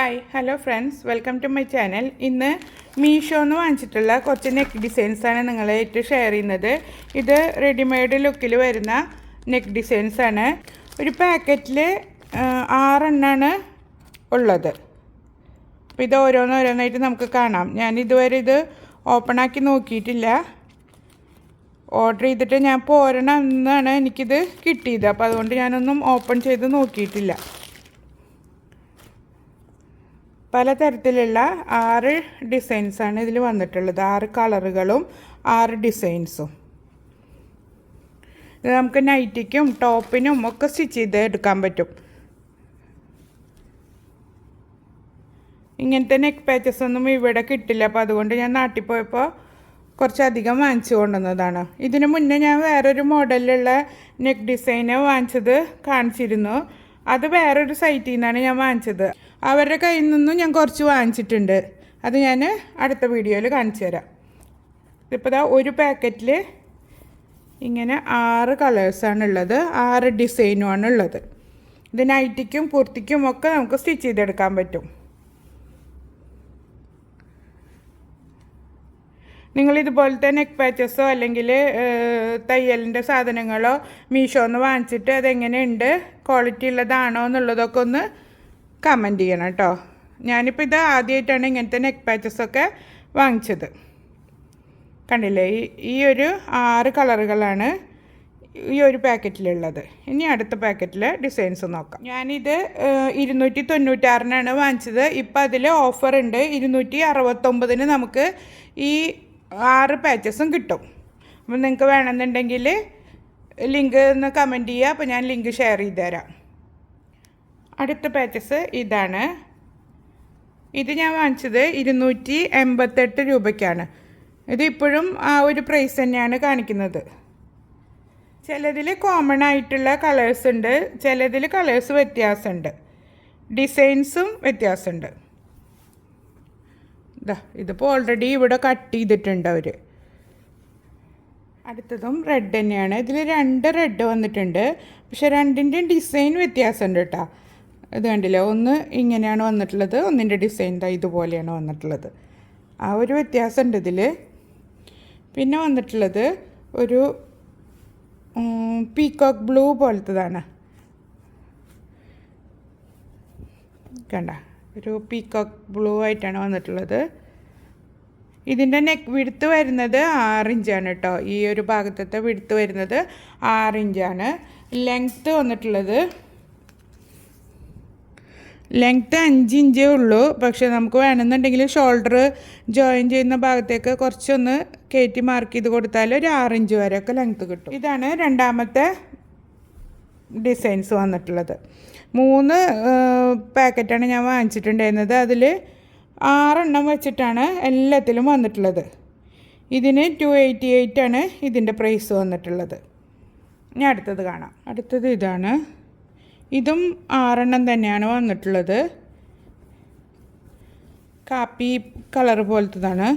Hi hello friends welcome to my channel ഇന്ന് മീഷോ എന്ന് വാങ്ങിച്ചിട്ടുള്ള കുറച്ച് നെക്ക് ഡിസൈൻസ് ആണ് നിങ്ങളായിട്ട് ഷെയർ ചെയ്യുന്നത്. ഇത് റെഡിമെയ്ഡ് ലുക്കിൽ വരുന്ന നെക്ക് ഡിസൈൻസ് ആണ്. ഒരു പാക്കറ്റിൽ ആറെണ്ണാണ് ഉള്ളത്. അപ്പോൾ ഇത് ഓരോന്നോരോന്നായിട്ട് നമുക്ക് കാണാം. ഞാൻ ഇതുവരെ ഇത് ഓപ്പൺ ആക്കി നോക്കിയിട്ടില്ല. ഓർഡർ ചെയ്തിട്ട് ഞാൻ പോരണം എന്നാണ് എനിക്കിത് കിട്ടിയത്. അപ്പോൾ അതുകൊണ്ട് ഞാനൊന്നും ഓപ്പൺ ചെയ്ത് നോക്കിയിട്ടില്ല. പലതരത്തിലുള്ള ആറ് ഡിസൈൻസാണ് ഇതിൽ വന്നിട്ടുള്ളത്. ആറ് കളറുകളും ആറ് ഡിസൈൻസും ഇത് നമുക്ക് നൈറ്റിക്കും ടോപ്പിനും ഒക്കെ സ്റ്റിച്ച് ചെയ്ത് എടുക്കാൻ പറ്റും. ഇങ്ങനത്തെ നെക്ക് പാച്ചസ് ഒന്നും ഇവിടെ കിട്ടില്ല. അപ്പോൾ അതുകൊണ്ട് ഞാൻ നാട്ടിൽ പോയപ്പോൾ കുറച്ചധികം വാങ്ങിച്ചു കൊണ്ടുവന്നതാണ്. ഇതിനു മുന്നേ ഞാൻ വേറൊരു മോഡലിലുള്ള നെക്ക് ഡിസൈന് വാങ്ങിച്ചത് കാണിച്ചിരുന്നു. അത് വേറൊരു സൈറ്റിൽ നിന്നാണ് ഞാൻ വാങ്ങിച്ചത്. അവരുടെ കയ്യിൽ നിന്നും ഞാൻ കുറച്ച് വാങ്ങിച്ചിട്ടുണ്ട്. അത് ഞാൻ അടുത്ത വീഡിയോയിൽ കാണിച്ചു തരാം. ഇപ്പോൾ ദാ ഒരു പാക്കറ്റിൽ ഇങ്ങനെ ആറ് കളേഴ്സാണ് ഉള്ളത് ആറ് ഡിസൈനുമാണ് ഉള്ളത് ഇത് നൈറ്റിക്കും കുർത്തിക്കും ഒക്കെ നമുക്ക് സ്റ്റിച്ച് ചെയ്തെടുക്കാൻ പറ്റും. നിങ്ങൾ തന്നെ നെക്ക് പാച്ചസോ അല്ലെങ്കിൽ തയ്യലിന്റെ സാധനങ്ങളോ മീഷോന്ന് വാങ്ങിച്ചിട്ട് അതെങ്ങനെയുണ്ട്? ക്വാളിറ്റി ഉള്ളതാണോ എന്നുള്ളതൊക്കെ ഒന്ന് കമന്റ് ചെയ്യണം കേട്ടോ ഞാനിപ്പോൾ ഇത് ആദ്യമായിട്ടാണ് ഇങ്ങനത്തെ നെക്ക് പാച്ചസൊക്കെ വാങ്ങിച്ചത്. കണ്ടില്ലേ? ഈ ഈ ഒരു ആറ് കളറുകളാണ് ഈ ഒരു പാക്കറ്റിലുള്ളത്. ഇനി അടുത്ത പാക്കറ്റിൽ ഡിസൈൻസ് നോക്കാം. ഞാനിത് ഇരുന്നൂറ്റി തൊണ്ണൂറ്റാറിനാണ് വാങ്ങിച്ചത്. ഇപ്പോൾ അതിൽ ഓഫർ ഉണ്ട്. ഇരുന്നൂറ്റി അറുപത്തൊമ്പതിന് നമുക്ക് ഈ ആറ് പാച്ചസും കിട്ടും. അപ്പം നിങ്ങൾക്ക് വേണമെന്നുണ്ടെങ്കിൽ ലിങ്ക് ഒന്ന് കമന്റ് ചെയ്യുക അപ്പോൾ ഞാൻ ലിങ്ക് ഷെയർ ചെയ്ത് തരാം. അടുത്ത പാച്ചസ് ഇതാണ്. ഇത് ഞാൻ വാങ്ങിച്ചത് ഇരുന്നൂറ്റി എൺപത്തെട്ട് രൂപയ്ക്കാണ്. ഇത് ഇപ്പോഴും ആ ഒരു പ്രൈസ് തന്നെയാണ് കാണിക്കുന്നത്. ചിലതിൽ കോമൺ ആയിട്ടുള്ള കളേഴ്സ് ഉണ്ട് ചിലതിൽ കളേഴ്സ് വ്യത്യാസമുണ്ട്. ഡിസൈൻസും വ്യത്യാസമുണ്ട്. ഇതാ ഇതിപ്പോൾ ഓൾറെഡി ഇവിടെ കട്ട് ചെയ്തിട്ടുണ്ട് അവർ അടുത്തതും റെഡ് തന്നെയാണ്. ഇതിൽ രണ്ട് റെഡ് വന്നിട്ടുണ്ട്. പക്ഷെ രണ്ടിന്റെയും ഡിസൈൻ വ്യത്യാസമുണ്ട് കേട്ടോ. ഇത് കണ്ടില്ലേ? ഒന്ന് ഇങ്ങനെയാണ് വന്നിട്ടുള്ളത്. ഒന്നിന്റെ ഡിസൈൻ ഇതാ ഇതുപോലെയാണ് വന്നിട്ടുള്ളത്. ആ ഒരു വ്യത്യാസമുണ്ട് ഇതിൽ പിന്നെ വന്നിട്ടുള്ളത് ഒരു പീകോക്ക് ബ്ലൂ പോലത്തതാണ്. കണ്ട? ഒരു പീകോക്ക് ബ്ലൂ ആയിട്ടാണ് വന്നിട്ടുള്ളത്. ഇതിന്റെ നെക്ക് വിടുത്ത് വരുന്നത് ആറിഞ്ചാണ് കേട്ടോ ഈ ഒരു ഭാഗത്തത്തെ വിടുത്ത് വരുന്നത് ആറിഞ്ചാണ് ലെങ്ത്ത് വന്നിട്ടുള്ളത് ലെങ്ത്ത് അഞ്ച് ഇഞ്ചേ ഉള്ളൂ. പക്ഷെ നമുക്ക് വേണമെന്നുണ്ടെങ്കിൽ ഷോൾഡർ ജോയിൻ ചെയ്യുന്ന ഭാഗത്തേക്ക് കുറച്ചൊന്ന് കയറ്റി മാർക്ക് ചെയ്ത് കൊടുത്താൽ ഒരു ആറ് ഇഞ്ച് വരെയൊക്കെ ലെങ്ത്ത് കിട്ടും. ഇതാണ് രണ്ടാമത്തെ ഡിസൈൻസ് വന്നിട്ടുള്ളത്. മൂന്ന് പാക്കറ്റാണ് ഞാൻ വാങ്ങിച്ചിട്ടുണ്ടായിരുന്നത്. അതിൽ ആറെണ്ണം വെച്ചിട്ടാണ് എല്ലാത്തിലും വന്നിട്ടുള്ളത്. ഇതിന് ടു എയ്റ്റി എയ്റ്റ് ആണ് ഇതിന്റെ പ്രൈസ് വന്നിട്ടുള്ളത്. ഇനി അടുത്തത് കാണാം. അടുത്തത് ഇതാണ് ഇതും ആറെണ്ണം തന്നെയാണ് വന്നിട്ടുള്ളത്. കാപ്പി കളർ പോലത്തതാണ്.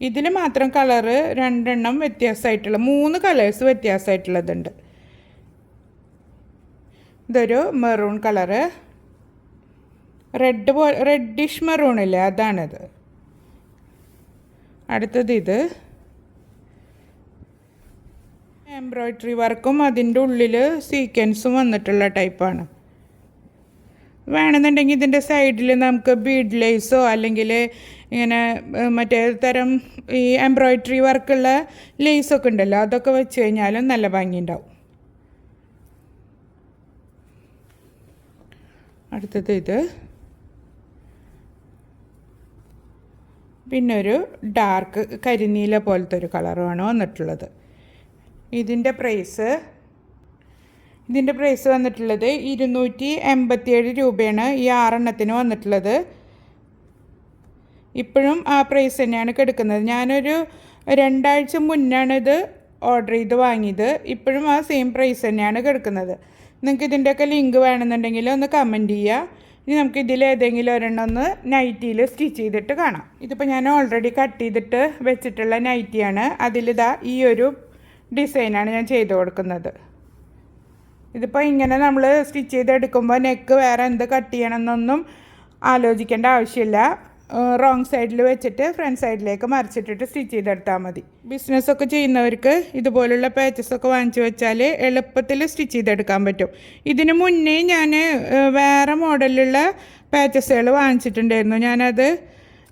ഇതിൽ മാത്രം കളറ് രണ്ടെണ്ണം വ്യത്യാസമായിട്ടുള്ള മൂന്ന് കളേഴ്സ് വ്യത്യാസമായിട്ടുള്ളതുണ്ട്. ഇതൊരു മെറൂൺ കളറ്. റെഡ് പോ റെഡിഷ് മെറൂൺ ഇല്ലേ അതാണിത്. അടുത്തത് ഇത്. എംബ്രോയ്ഡറി വർക്കും അതിന്റെ ഉള്ളിൽ സീക്വൻസും വന്നിട്ടുള്ള ടൈപ്പാണ് വേണമെന്നുണ്ടെങ്കിൽ ഇതിന്റെ സൈഡിൽ നമുക്ക് ബീഡ് ലേസോ അല്ലെങ്കിൽ ഇങ്ങനെ മറ്റേ തരം ഈ എംബ്രോയ്ഡറി വർക്കുള്ള ലേസൊക്കെ ഉണ്ടല്ലോ അതൊക്കെ വെച്ച് കഴിഞ്ഞാലും നല്ല ഭംഗിയുണ്ടാവും അടുത്തത് ഇത്. പിന്നെ ഒരു ഡാർക്ക് കരിനീല പോലത്തെ ഒരു കളറുമാണ് വന്നിട്ടുള്ളത്. ഇതിന്റെ പ്രൈസ് ഇതിന്റെ പ്രൈസ് വന്നിട്ടുള്ളത് ഇരുന്നൂറ്റി എൺപത്തിയേഴ് രൂപയാണ് ഈ ആറെണ്ണത്തിന് വന്നിട്ടുള്ളത്. ഇപ്പോഴും ആ പ്രൈസ് തന്നെയാണ് കിടക്കുന്നത്. ഞാനൊരു രണ്ടാഴ്ച മുന്നാണ് ഇത് ഓർഡർ ചെയ്ത് വാങ്ങിയത്. ഇപ്പോഴും ആ സെയിം പ്രൈസ് തന്നെയാണ് കിടക്കുന്നത്. നിങ്ങൾക്ക് ഇതിന്റെയൊക്കെ ലിങ്ക് വേണമെന്നുണ്ടെങ്കിൽ ഒന്ന് കമന്റ് ചെയ്യുക. ഇനി നമുക്ക് ഇതിൽ ഏതെങ്കിലും ഒരെണ്ണം ഒന്ന് നൈറ്റിയിൽ സ്റ്റിച്ച് ചെയ്തിട്ട് കാണാം. ഇതിപ്പോൾ ഞാൻ ഓൾറെഡി കട്ട് ചെയ്തിട്ട് വെച്ചിട്ടുള്ള നൈറ്റിയാണ്. അതിലിതാ ഈ ഒരു ഡിസൈനാണ് ഞാൻ ചെയ്ത് കൊടുക്കുന്നത്. ഇതിപ്പോൾ ഇങ്ങനെ നമ്മൾ സ്റ്റിച്ച് ചെയ്തെടുക്കുമ്പോൾ നെക്ക് വേറെ എന്ത് കട്ട് ചെയ്യണമെന്നൊന്നും ആലോചിക്കേണ്ട ആവശ്യമില്ല. റോങ് സൈഡിൽ വെച്ചിട്ട് ഫ്രണ്ട് സൈഡിലേക്ക് മറിച്ചിട്ടിട്ട് സ്റ്റിച്ച് ചെയ്തെടുത്താൽ മതി. ബിസിനസ്സൊക്കെ ചെയ്യുന്നവർക്ക് ഇതുപോലുള്ള പാച്ചസ് ഒക്കെ വാങ്ങിച്ചു വെച്ചാൽ എളുപ്പത്തിൽ സ്റ്റിച്ച് ചെയ്തെടുക്കാൻ പറ്റും. ഇതിന് മുന്നേ ഞാൻ വേറെ മോഡലിലുള്ള പാച്ചസുകൾ വാങ്ങിച്ചിട്ടുണ്ടായിരുന്നു. ഞാനത്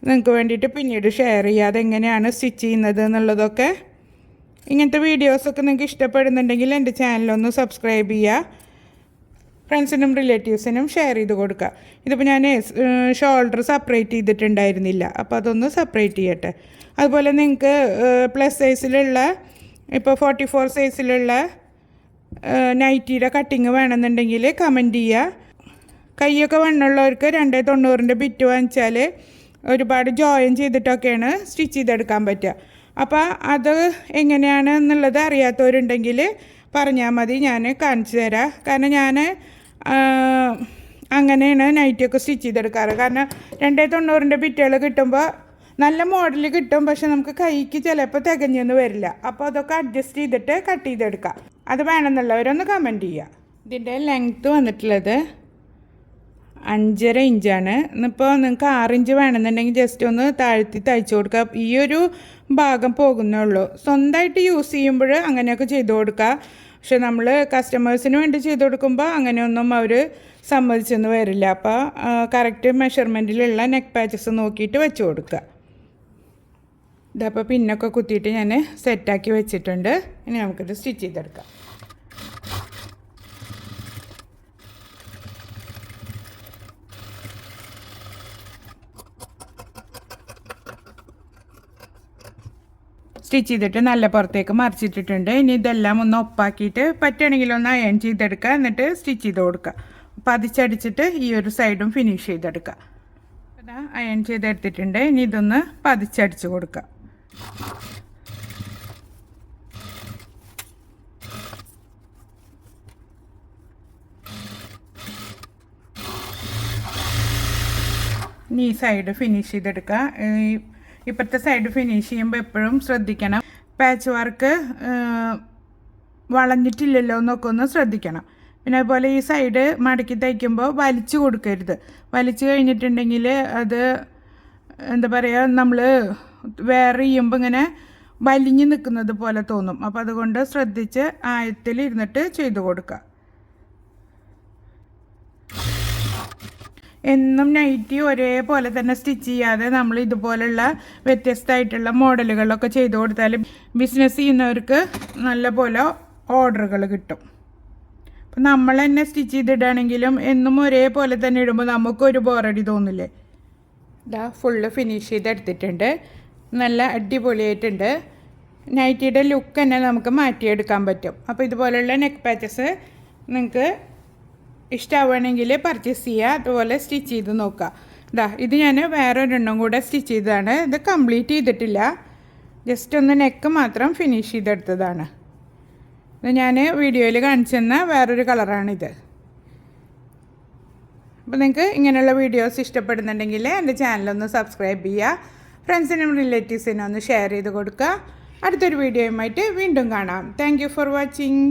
നിങ്ങൾക്ക് വേണ്ടിയിട്ട് പിന്നീട് ഷെയർ ചെയ്യാതെ എങ്ങനെയാണ് സ്റ്റിച്ച് ചെയ്യുന്നത് എന്നുള്ളതൊക്കെ ഇങ്ങനത്തെ വീഡിയോസൊക്കെ നിങ്ങൾക്ക് ഇഷ്ടപ്പെടുന്നുണ്ടെങ്കിൽ എന്റെ ചാനലൊന്ന് സബ്സ്ക്രൈബ് ചെയ്യുക. ഫ്രണ്ട്സിനും റിലേറ്റീവ്സിനും ഷെയർ ചെയ്ത് കൊടുക്കുക. ഇതിപ്പോൾ ഞാൻ ഷോൾഡർ സെപ്പറേറ്റ് ചെയ്തിട്ടുണ്ടായിരുന്നില്ല. അപ്പോൾ അതൊന്ന് സെപ്പറേറ്റ് ചെയ്യട്ടെ. അതുപോലെ നിങ്ങൾക്ക് പ്ലസ് സൈസിലുള്ള ഇപ്പോൾ ഫോർട്ടി ഫോർ സൈസിലുള്ള നൈറ്റിയുടെ കട്ടിങ് വേണമെന്നുണ്ടെങ്കിൽ കമന്റ് ചെയ്യുക. കൈയൊക്കെ വണ്ണുള്ളവർക്ക് രണ്ടേ തൊണ്ണൂറിന്റെ ബിറ്റ് വാങ്ങിച്ചാൽ ഒരുപാട് ജോയിൻ ചെയ്തിട്ടൊക്കെയാണ് സ്റ്റിച്ച് ചെയ്തെടുക്കാൻ പറ്റുക. അപ്പോൾ അത് എങ്ങനെയാണ് എന്നുള്ളത് അറിയാത്തവരുണ്ടെങ്കിൽ പറഞ്ഞാൽ മതി ഞാൻ കാണിച്ചു തരാം. കാരണം ഞാൻ അങ്ങനെയാണ് നൈറ്റിയൊക്കെ സ്റ്റിച്ച് ചെയ്തെടുക്കാറ്. കാരണം രണ്ടേ തൊണ്ണൂറിന്റെ ബിറ്റുകൾ കിട്ടുമ്പോൾ നല്ല മോഡൽ കിട്ടും പക്ഷെ നമുക്ക് കൈക്ക് ചിലപ്പോൾ തികഞ്ഞൊന്നും വരില്ല. അപ്പോൾ അതൊക്കെ അഡ്ജസ്റ്റ് ചെയ്തിട്ട് കട്ട് ചെയ്തെടുക്കാം. അത് വേണമെന്നുള്ളവരൊന്ന് കമന്റ് ചെയ്യുക ഇതിന്റെ ലെങ്ത്ത് വന്നിട്ടുള്ളത് അഞ്ചര ഇഞ്ചാണ്. ഇന്നിപ്പോൾ നിങ്ങൾക്ക് ആറിഞ്ച് വേണമെന്നുണ്ടെങ്കിൽ ജസ്റ്റ് ഒന്ന് താഴ്ത്തി തയ്ച്ചു കൊടുക്കുക ഈ ഒരു ഭാഗം പോകുന്നേ ഉള്ളൂ. സ്വന്തമായിട്ട് യൂസ് ചെയ്യുമ്പോൾ അങ്ങനെയൊക്കെ ചെയ്തു കൊടുക്കുക പക്ഷെ നമ്മൾ കസ്റ്റമേഴ്സിന് വേണ്ടി ചെയ്തു കൊടുക്കുമ്പോൾ അങ്ങനെയൊന്നും അവർ സമ്മതിച്ചെന്ന് വരില്ല. അപ്പോൾ കറക്റ്റ് മെഷർമെന്റിലുള്ള നെക്ക് പാച്ചസ് നോക്കിയിട്ട് വെച്ച് കൊടുക്കുക ഇതപ്പോൾ പിന്നൊക്കെ കുത്തിയിട്ട് ഞാൻ സെറ്റാക്കി വെച്ചിട്ടുണ്ട്. ഇനി നമുക്കിത് സ്റ്റിച്ച് ചെയ്തെടുക്കാം. സ്റ്റിച്ച് ചെയ്തിട്ട് നല്ല പുറത്തേക്ക് മറിച്ചിട്ടിട്ടുണ്ട്. ഇനി ഇതെല്ലാം ഒന്ന് ഒപ്പാക്കിയിട്ട് പറ്റുകയാണെങ്കിൽ ഒന്ന് അയൺ ചെയ്തെടുക്കുക. എന്നിട്ട് സ്റ്റിച്ച് ചെയ്ത് കൊടുക്കുക. പതിച്ചടിച്ചിട്ട് ഈ ഒരു സൈഡും ഫിനിഷ് ചെയ്തെടുക്കുക. അയൺ ചെയ്തെടുത്തിട്ടുണ്ട്. ഇനി ഇതൊന്ന് പതിച്ചടിച്ച് കൊടുക്കുക. ഇനി ഈ സൈഡ് ഫിനിഷ് ചെയ്തെടുക്കുക. ഇപ്പോഴത്തെ സൈഡ് ഫിനിഷ് ചെയ്യുമ്പോൾ എപ്പോഴും ശ്രദ്ധിക്കണം. പാച്ച് വർക്ക് വളഞ്ഞിട്ടില്ലല്ലോ എന്നൊക്കെ ഒന്ന് ശ്രദ്ധിക്കണം. പിന്നെ അതുപോലെ ഈ സൈഡ് മടക്കി തയ്ക്കുമ്പോൾ വലിച്ചു കൊടുക്കരുത്. വലിച്ചു കഴിഞ്ഞിട്ടുണ്ടെങ്കിൽ അത് എന്താ പറയുക നമ്മൾ വേറെ ചെയ്യുമ്പോൾ ഇങ്ങനെ വലിഞ്ഞു നിൽക്കുന്നത് പോലെ തോന്നും. അപ്പോൾ അതുകൊണ്ട് ശ്രദ്ധിച്ച് ആയത്തിൽ ഇരുന്നിട്ട് ചെയ്തു കൊടുക്കുക. എന്നും നൈറ്റി ഒരേപോലെ തന്നെ സ്റ്റിച്ച് ചെയ്യാതെ നമ്മൾ ഇതുപോലുള്ള വ്യത്യസ്തമായിട്ടുള്ള മോഡലുകളൊക്കെ ചെയ്തു കൊടുത്താൽ ബിസിനസ് ചെയ്യുന്നവർക്ക് നല്ല പോലെ ഓർഡറുകൾ കിട്ടും. അപ്പം നമ്മൾ തന്നെ സ്റ്റിച്ച് ചെയ്തിടുകയാണെങ്കിലും എന്നും ഒരേപോലെ തന്നെ ഇടുമ്പോൾ നമുക്കൊരു ബോറടി തോന്നില്ലേ? ഇതാ ഫുള്ള് ഫിനിഷ് ചെയ്തെടുത്തിട്ടുണ്ട്. നല്ല അടിപൊളിയായിട്ടുണ്ട്. നൈറ്റിയുടെ ലുക്ക് തന്നെ നമുക്ക് മാറ്റിയെടുക്കാൻ പറ്റും. അപ്പോൾ ഇതുപോലുള്ള നെക്ക് പാച്ചസ് നിങ്ങൾക്ക് ഇഷ്ടമാവുകയാണെങ്കിൽ പർച്ചേസ് ചെയ്യുക അതുപോലെ സ്റ്റിച്ച് ചെയ്ത് നോക്കുക. ഇതാ ഇത് ഞാൻ വേറൊരെണ്ണം കൂടെ സ്റ്റിച്ച് ചെയ്തതാണ്. ഇത് കംപ്ലീറ്റ് ചെയ്തിട്ടില്ല. ജസ്റ്റ് ഒന്ന് നെക്ക് മാത്രം ഫിനിഷ് ചെയ്തെടുത്തതാണ്. ഇത് ഞാൻ വീഡിയോയിൽ കാണിച്ചു തന്ന വേറൊരു കളറാണിത് അപ്പോൾ നിങ്ങൾക്ക് ഇങ്ങനെയുള്ള വീഡിയോസ് ഇഷ്ടപ്പെടുന്നുണ്ടെങ്കിൽ എന്റെ ചാനലൊന്ന് സബ്സ്ക്രൈബ് ചെയ്യുക. ഫ്രണ്ട്സിനും റിലേറ്റീവ്സിനും ഒന്ന് ഷെയർ ചെയ്ത് കൊടുക്കുക. അടുത്തൊരു വീഡിയോയുമായിട്ട് വീണ്ടും കാണാം. Thank for watching